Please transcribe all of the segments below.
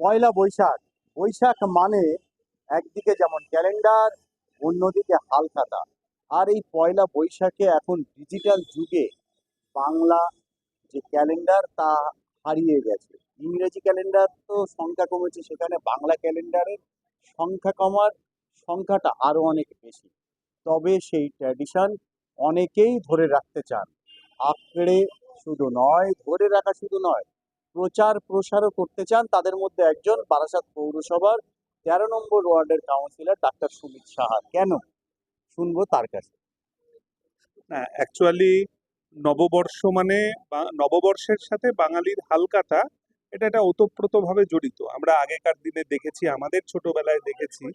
পয়লা বৈশাখ। বৈশাখ মানে একদিকে যেমন ক্যালেন্ডার, অন্যদিকে হালখাতা। আর এই পয়লা বৈশাখে এখন ডিজিটাল যুগে বাংলা যে ক্যালেন্ডার, তা হারিয়ে গেছে। ইংরেজি ক্যালেন্ডার তো সংখ্যা কমেছে, সেখানে বাংলা ক্যালেন্ডারের সংখ্যা কমার সংখ্যাটা আরও অনেক বেশি। তবে সেই ট্র্যাডিশন অনেকেই ধরে রাখতে চান। আঁকড়ে শুধু নয়, ধরে রাখা শুধু নয় প্রচার প্রসারও করতে চান, তাদের মধ্যে একজন বারাসাত পৌরসভার তেরো নম্বর ওয়ার্ডের কাউন্সিলর ডাক্তার সুমিত সাহা। কেন? শুনব তার কাছে অ্যাকচুয়ালি নববর্ষ মানে নববর্ষের সাথে বাঙালির হালকাতা এটা একটা ওতপ্রোতভাবে জড়িত। আমরা আগেকার দিনে দেখেছি, আমাদের ছোটবেলায় দেখেছি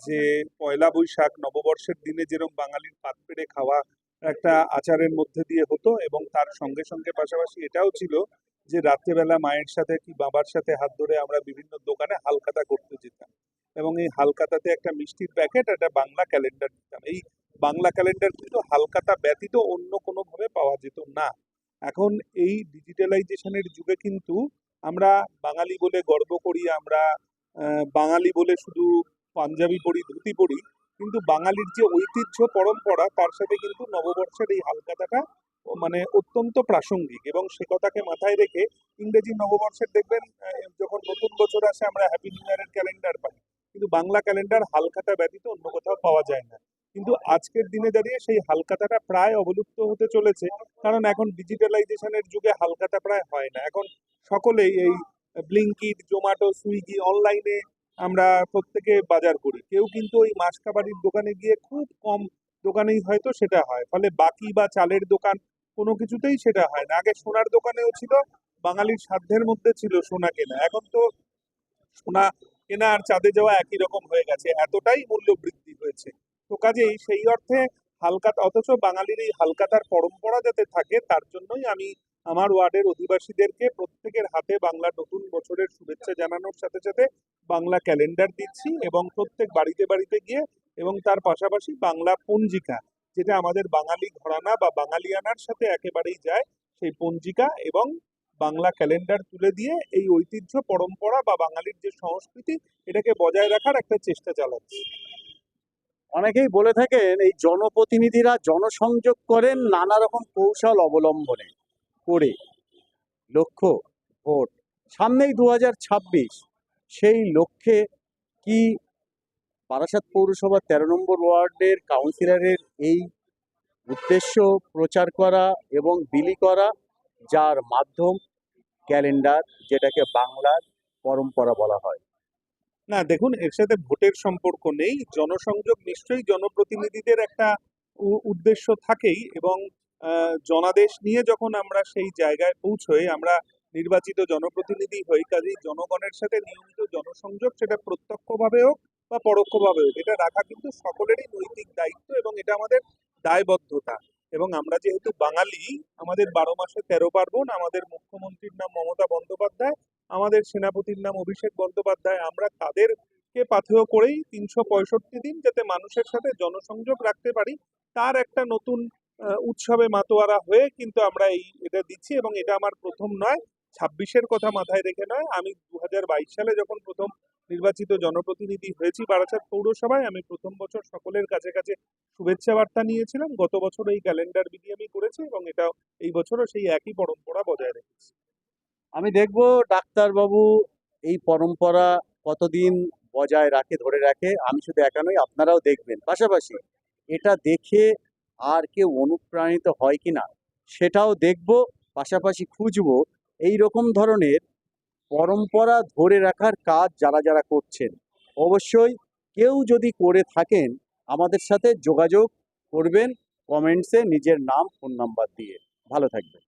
যে পয়লা বৈশাখ, নববর্ষের দিনে যেরকম বাঙালির পাত পেড়ে খাওয়া একটা আচারের মধ্যে দিয়ে হতো এবং তার সঙ্গে সঙ্গে পাশাপাশি এটাও ছিল যে রাত্রেবেলা মায়ের সাথে কি বাবার সাথে হাত ধরে আমরা বিভিন্ন দোকানে হালকাতা করতে যেতাম। এবং এই হালকাতাতে একটা মিষ্টির প্যাকেট, একটা বাংলা ক্যালেন্ডার দিতাম। এই বাংলা ক্যালেন্ডার কিন্তু হালকাতা ব্যতীত অন্য কোনোভাবে পাওয়া যেত না। এখন এই ডিজিটালাইজেশনের যুগে কিন্তু আমরা বাঙালি বলে গর্ব করি, আমরা বাঙালি বলে শুধু পাঞ্জাবি পরি, ধুতি পরি কিন্তু বাঙালির যে ঐতিহ্য পরম্পরা, তার সাথে কিন্তু নববর্ষের এই হালকাতাটা মানে অত্যন্ত প্রাসঙ্গিক এবং সে কথাকে মাথায় রেখে ইংরেজি নববর্ষের দেখবেন যখন নতুন বছর আসে, আমরা হ্যাপি নিউ ইয়ারের ক্যালেন্ডার পাই। কিন্তু বাংলা ক্যালেন্ডার হালখাতা ব্যতীত অন্য কোথাও পাওয়া যায় না। কিন্তু আজকের দিনে দাঁড়িয়ে সেই হালকাতাটা প্রায় অবলুপ্ত হতে চলেছে, কারণ এখন ডিজিটালাইজেশনের যুগে হালকাতা প্রায় হয় না। এখন সকলেই এই ব্লিঙ্কিট জোম্যাটো সুইগি অনলাইনে আমরা প্রত্যেকে বাজার করি। কেউ কিন্তু ওই মাসকাবাড়ির দোকানে গিয়ে খুব কম দোকানেই হয়তো সেটা হয়। ফলে বাকি বা চালের দোকান কোনো কিছুতেই সেটা হয় না। আগে সোনার দোকানেও ছিল, বাঙালির সাধ্যের মধ্যে ছিল সোনা কেনা। এখন তো সোনা কেনা আর চাঁদে যাওয়া একই রকম হয়ে গেছে। এতটাই মূল্য বৃদ্ধি হয়েছে। তো কাজেই সেই অর্থে হালকা, অথচ বাঙালির এই হালকাতার পরম্পরা যাতে থাকে, তার জন্যই আমি আমার ওয়ার্ডের অধিবাসীদেরকে প্রত্যেকের হাতে বাংলা নতুন বছরের শুভেচ্ছা জানানোর সাথে সাথে বাংলা ক্যালেন্ডার দিচ্ছি এবং প্রত্যেক বাড়িতে বাড়িতে গিয়ে এবং তার পাশাপাশি বাংলা পঞ্জিকা, যেটা আমাদের বাঙালি ঘরানা বা বাঙালিয়ানার সাথে একেবারেই যায়, সেই পঞ্জিকা এবং বাংলা ক্যালেন্ডার তুলে দিয়ে এই ঐতিহ্য পরম্পরা বা বাঙালির যে সংস্কৃতি, এটাকে বজায় রাখার একটা চেষ্টা চালাচ্ছি। অনেকেই বলে থাকেন, এই জনপ্রতিনিধিরা জনসংযোগ করেন নানা রকম কৌশল অবলম্বনে করে। লক্ষ্য, ভোট, সামনেই দু হাজার ছাব্বিশ। সেই লক্ষ্যে কি বারাসাত পৌরসভার তেরো নম্বর ওয়ার্ডের কাউন্সিলরের এই উদ্দেশ্য প্রচার করা এবং বিলি করা, যার মাধ্যম ক্যালেন্ডার, যেটাকে বাংলার পরম্পরা বলা হয়? না, দেখুন, এর সাথে ভোটের সম্পর্ক নেই। জনসংযোগ নিশ্চয়ই জনপ্রতিনিধিদের একটা উদ্দেশ্য থাকেই এবং জনাদেশ নিয়ে যখন আমরা সেই জায়গায় পৌঁছই, আমরা নির্বাচিত জনপ্রতিনিধি হই কাজেই জনগণের সাথে নিয়মিত জনসংযোগ সেটা প্রত্যক্ষভাবে হোক বা পরোক্ষভাবে হোক, এটা রাখা কিন্তু সকলেরই নৈতিক দায়িত্ব এবং এটা আমাদের দায়বদ্ধতা। এবং আমরা যেহেতু বাঙালি, আমাদের বারো মাসে তেরো পার্বণ, আমাদের মুখ্যমন্ত্রীর নাম মমতা বন্দ্যোপাধ্যায়, আমাদের সেনাপতির নাম অভিষেক বন্দ্যোপাধ্যায়, আমরা তাদেরকে পাথেয় করেই তিনশো পঁয়ষট্টি দিন যাতে মানুষের সাথে জনসংযোগ রাখতে পারি, তার একটা নতুন উৎসবে মাতোয়ারা হয়ে কিন্তু আমরা এই এটা দিচ্ছি এবং এটা আমার প্রথম নয়। ছাব্বিশের কথা মাথায় রেখে নয়, আমি দু হাজার বাইশ সালে যখন প্রথম নির্বাচিত জনপ্রতিনিধি হয়েছি বারাসাত পৌরসভায়, আমি প্রথম বছর সকলের কাছে কাছে শুভেচ্ছা বার্তা নিয়েছিলাম। গত বছর এই ক্যালেন্ডার বিধি আমি করেছি এবং এটা এই বছরও সেই একই পরম্পরা বজায় রেখেছি। আমি দেখব ডাক্তারবাবু এই পরম্পরা কতদিন বজায় রাখে, ধরে রাখে, আমি শুধু একা নই, আপনারাও দেখবেন। পাশাপাশি এটা দেখে আর কেউ অনুপ্রাণিত হয় কি না সেটাও দেখব, পাশাপাশি খুঁজবো এই রকম ধরনের পরম্পরা ধরে রাখার কাজ যারা যারা করছেন, অবশ্যই কেউ যদি করে থাকেন, আমাদের সাথে যোগাযোগ করবেন, কমেন্টসে নিজের নাম, ফোন নাম্বার দিয়ে। ভালো থাকবেন।